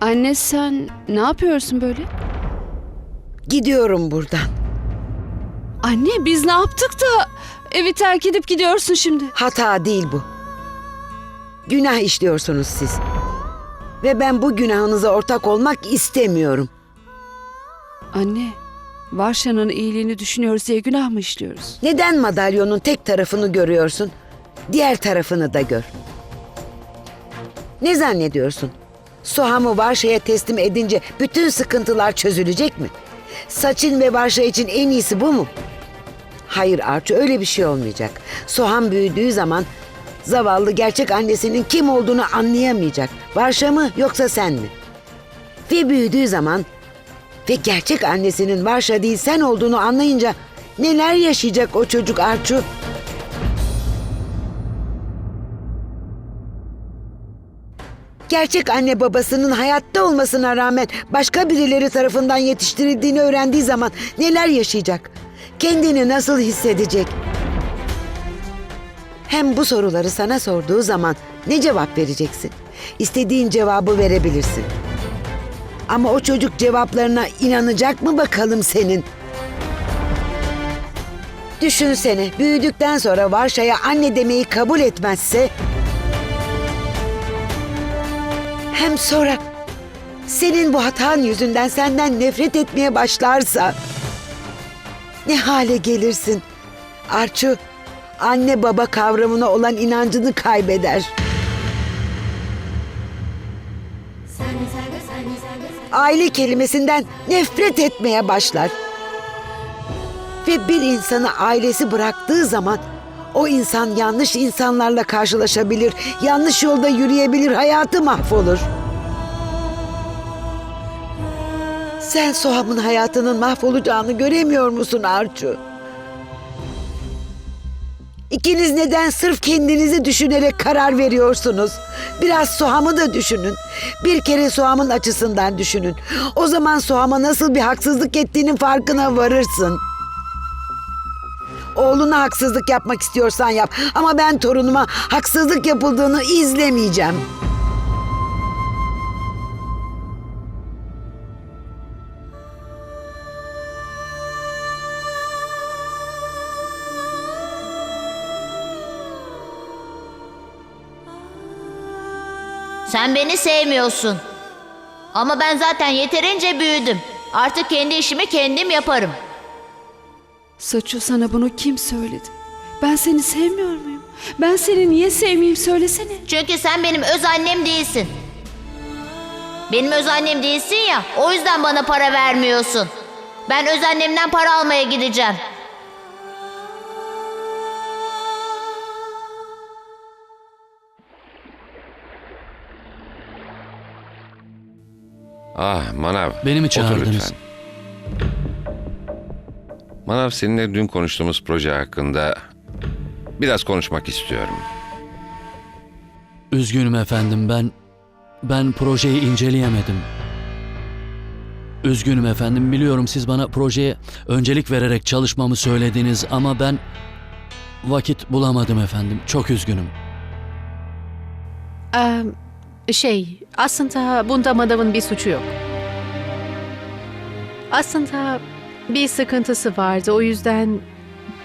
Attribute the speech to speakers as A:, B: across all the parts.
A: Anne sen ne yapıyorsun böyle?
B: Gidiyorum buradan.
A: Anne biz ne yaptık da evi terk edip gidiyorsun şimdi?
B: Hata değil bu. Günah işliyorsunuz siz. Ve ben bu günahınıza ortak olmak istemiyorum.
A: Anne, Varşa'nın iyiliğini düşünüyoruz diye günah mı işliyoruz?
B: Neden madalyonun tek tarafını görüyorsun? Diğer tarafını da gör. Ne zannediyorsun? Soham'ı Varşa'ya teslim edince bütün sıkıntılar çözülecek mi? Saçın ve Varşa için en iyisi bu mu? Hayır Arçu öyle bir şey olmayacak. Soham büyüdüğü zaman zavallı gerçek annesinin kim olduğunu anlayamayacak. Varşa mı yoksa sen mi? Ve büyüdüğü zaman ve gerçek annesinin Varşa değil sen olduğunu anlayınca neler yaşayacak o çocuk Arçu? Gerçek anne babasının hayatta olmasına rağmen başka birileri tarafından yetiştirildiğini öğrendiği zaman neler yaşayacak? Kendini nasıl hissedecek? Hem bu soruları sana sorduğu zaman ne cevap vereceksin? İstediğin cevabı verebilirsin. Ama o çocuk cevaplarına inanacak mı bakalım senin? Düşünsene büyüdükten sonra Varşa'ya anne demeyi kabul etmezse... Hem sonra senin bu hatan yüzünden senden nefret etmeye başlarsa... Ne hale gelirsin? Arçu, anne baba kavramına olan inancını kaybeder. Aile kelimesinden nefret etmeye başlar. Ve bir insanı ailesi bıraktığı zaman o insan yanlış insanlarla karşılaşabilir, yanlış yolda yürüyebilir, hayatı mahvolur. Sen Soham'ın hayatının mahvolacağını göremiyor musun Arçu? İkiniz neden sırf kendinizi düşünerek karar veriyorsunuz? Biraz Soham'ı da düşünün. Bir kere Soham'ın açısından düşünün. O zaman Soham'a nasıl bir haksızlık ettiğinin farkına varırsın. Oğluna haksızlık yapmak istiyorsan yap. Ama ben torunuma haksızlık yapıldığını izlemeyeceğim.
C: Sen beni sevmiyorsun. Ama ben zaten yeterince büyüdüm. Artık kendi işimi kendim yaparım.
A: Saçu sana bunu kim söyledi? Ben seni sevmiyor muyum? Ben seni niye sevmeyeyim söylesene.
C: Çünkü sen benim öz annem değilsin. Benim öz annem değilsin ya, o yüzden bana para vermiyorsun. Ben öz annemden para almaya gideceğim.
D: Ah Manav.
E: Beni mi
D: otur
E: çağırdınız?
D: lütfen. Manav seninle dün konuştuğumuz proje hakkında biraz konuşmak istiyorum.
E: Üzgünüm efendim ben ben projeyi inceleyemedim. Üzgünüm efendim biliyorum siz bana projeye öncelik vererek çalışmamı söylediniz ama ben vakit bulamadım efendim. Çok üzgünüm.
F: Ee, şey, aslında bunda madamın bir suçu yok. Aslında bir sıkıntısı vardı. O yüzden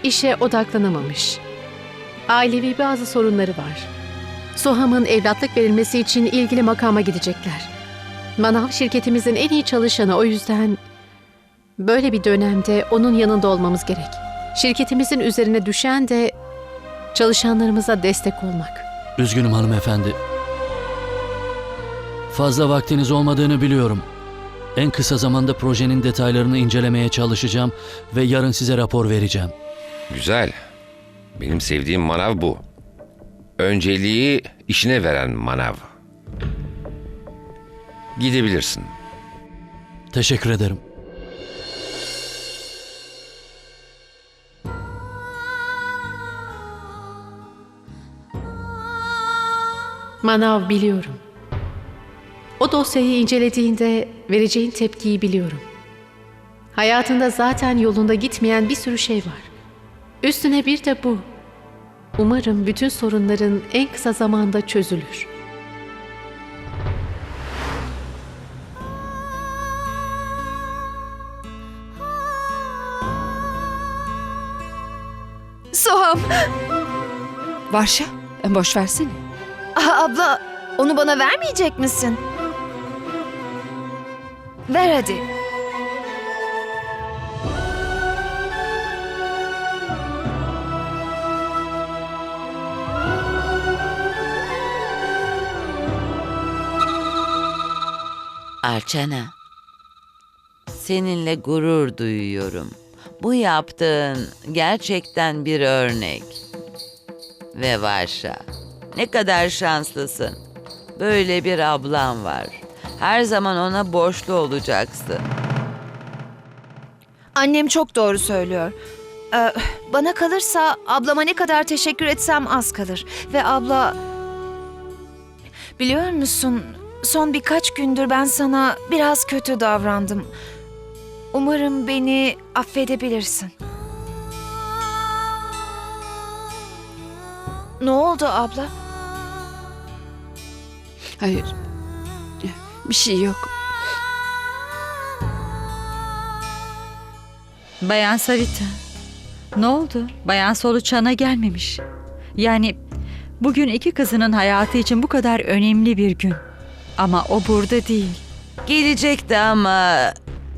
F: işe odaklanamamış. Ailevi bazı sorunları var. Soham'ın evlatlık verilmesi için ilgili makama gidecekler. Manav şirketimizin en iyi çalışanı o yüzden böyle bir dönemde onun yanında olmamız gerek. Şirketimizin üzerine düşen de çalışanlarımıza destek olmak.
E: Üzgünüm hanımefendi. Fazla vaktiniz olmadığını biliyorum. En kısa zamanda projenin detaylarını incelemeye çalışacağım ve yarın size rapor vereceğim.
D: Güzel. Benim sevdiğim Manav bu. Önceliği işine veren Manav. Gidebilirsin.
E: Teşekkür ederim.
F: Manav biliyorum. Dosyayı incelediğinde vereceğin tepkiyi biliyorum. Hayatında zaten yolunda gitmeyen bir sürü şey var. Üstüne bir de bu. Umarım bütün sorunların en kısa zamanda çözülür.
A: Soham. Varşa, boş versene.
G: Ah, abla, onu bana vermeyecek misin? Ver hadi.
H: Arçana, seninle gurur duyuyorum. Bu yaptığın gerçekten bir örnek. Ve Varşa, ne kadar şanslısın. Böyle bir ablam var. Her zaman ona borçlu olacaksın.
G: Annem çok doğru söylüyor. Ee, bana kalırsa ablama ne kadar teşekkür etsem az kalır. Ve abla... Biliyor musun, son birkaç gündür ben sana biraz kötü davrandım. Umarım beni affedebilirsin. Ne oldu abla?
A: Hayır. Bir şey yok.
I: Bayan Sarita. Ne oldu? Bayan Soluçan'a gelmemiş. Yani bugün iki kızının hayatı için bu kadar önemli bir gün. Ama o burada değil.
H: Gelecekti ama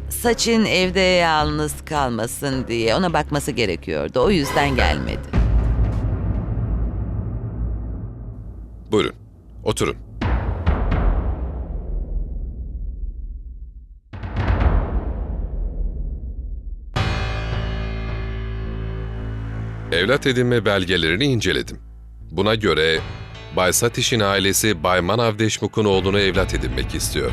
H: Saçın evde yalnız kalmasın diye ona bakması gerekiyordu. O yüzden gelmedi.
D: Buyurun, oturun. Evlat edinme belgelerini inceledim. Buna göre Bay Satiş'in ailesi Bay Manav Deşmuk'un oğlunu evlat edinmek istiyor.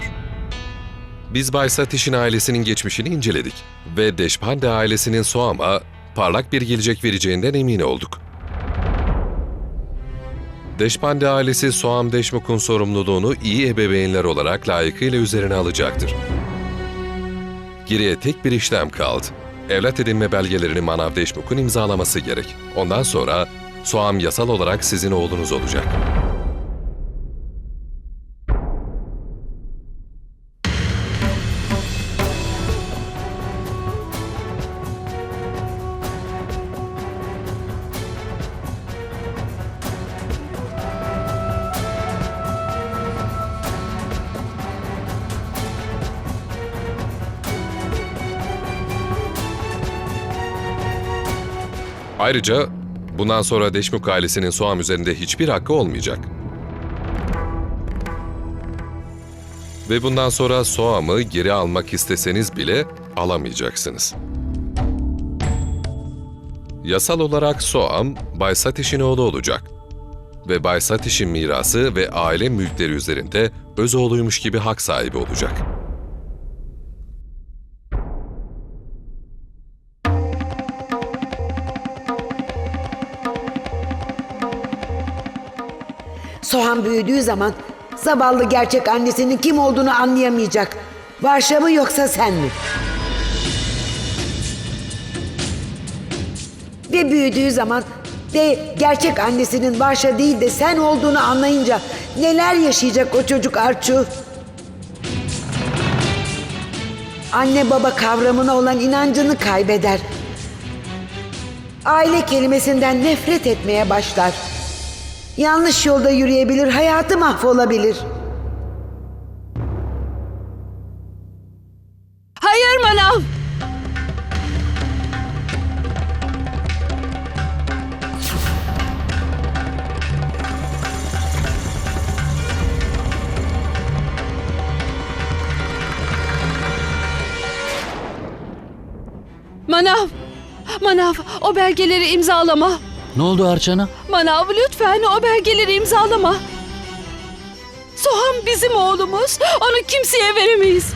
D: Biz Bay Satiş'in ailesinin geçmişini inceledik ve Deşpande ailesinin Soğam'a parlak bir gelecek vereceğinden emin olduk. Deşpande ailesi Soğam Deşmuk'un sorumluluğunu iyi ebeveynler olarak layıkıyla üzerine alacaktır. Geriye tek bir işlem kaldı. Evlat edinme belgelerini Manav Deşmuk'un imzalaması gerek. Ondan sonra Soğam yasal olarak sizin oğlunuz olacak. Ayrıca bundan sonra Deşmuk ailesinin Soğam üzerinde hiçbir hakkı olmayacak. Ve bundan sonra Soğam'ı geri almak isteseniz bile alamayacaksınız. Yasal olarak Soğam, Bay Satiş'in oğlu olacak. Ve Bay Satiş'in mirası ve aile mülkleri üzerinde öz oğluymuş gibi hak sahibi olacak.
B: Soğan büyüdüğü zaman zavallı gerçek annesinin kim olduğunu anlayamayacak. Varşa mı yoksa sen mi? Ve büyüdüğü zaman de gerçek annesinin Varşa değil de sen olduğunu anlayınca neler yaşayacak o çocuk Arçu? Anne baba kavramına olan inancını kaybeder. Aile kelimesinden nefret etmeye başlar. Yanlış yolda yürüyebilir, hayatı mahvolabilir.
A: Hayır Manav! Manav! Manav o belgeleri imzalama.
E: Ne oldu Arçana?
A: Manav lütfen o belgeleri imzalama. Soham bizim oğlumuz. Onu kimseye veremeyiz.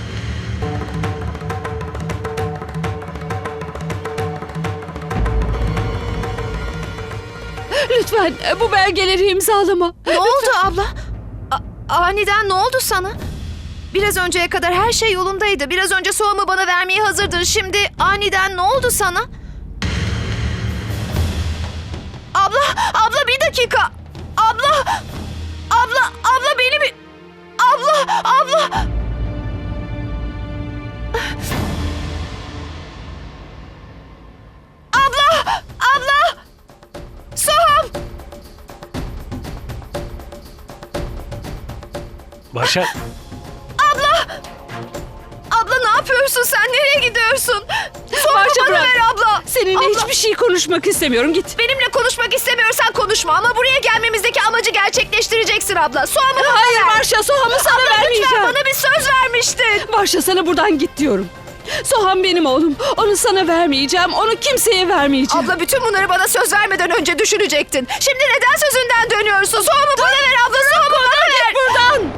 A: Lütfen bu belgeleri imzalama.
G: Ne oldu abla? A- aniden ne oldu sana? Biraz önceye kadar her şey yolundaydı. Biraz önce soğamı bana vermeye hazırdın. Şimdi aniden ne oldu sana? Abla, abla bir dakika. Abla, abla, abla beni bir... Abla, abla. Abla, abla. Soğam.
J: Başak,
G: Abla ne yapıyorsun sen? Nereye gidiyorsun?
A: Parça
G: bana
A: bırak.
G: ver abla.
A: Seninle
G: Abla.
A: hiçbir şey konuşmak istemiyorum. Git.
G: Benimle konuşmak istemiyorsan konuşma ama buraya gelmemizdeki amacı gerçekleştireceksin abla. Soğamı bana
A: Hayır
G: ver.
A: Barşa Soham'ı sana
G: Abla
A: vermeyeceğim.
G: lütfen bana bir söz vermiştin.
A: Barşa sana buradan git diyorum. Soham benim oğlum. Onu sana vermeyeceğim. Onu kimseye vermeyeceğim.
G: Abla bütün bunları bana söz vermeden önce düşünecektin. Şimdi neden sözünden dönüyorsun? Soğamı bana ver abla. Soğamı bana ver.
A: buradan.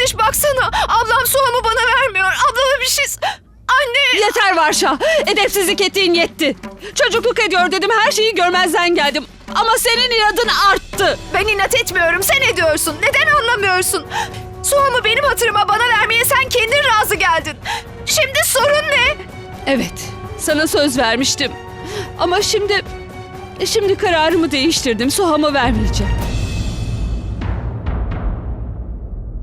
G: Satiş baksana. Ablam soğamı bana vermiyor. Ablama bir şey... Anne.
A: Yeter Varşa. Edepsizlik ettiğin yetti. Çocukluk ediyor dedim. Her şeyi görmezden geldim. Ama senin inadın arttı.
G: Ben inat etmiyorum. Sen ediyorsun. Neden anlamıyorsun? Soğamı benim hatırıma bana vermeye sen kendin razı geldin. Şimdi sorun ne?
A: Evet. Sana söz vermiştim. Ama şimdi... Şimdi kararımı değiştirdim. Sohamı vermeyeceğim.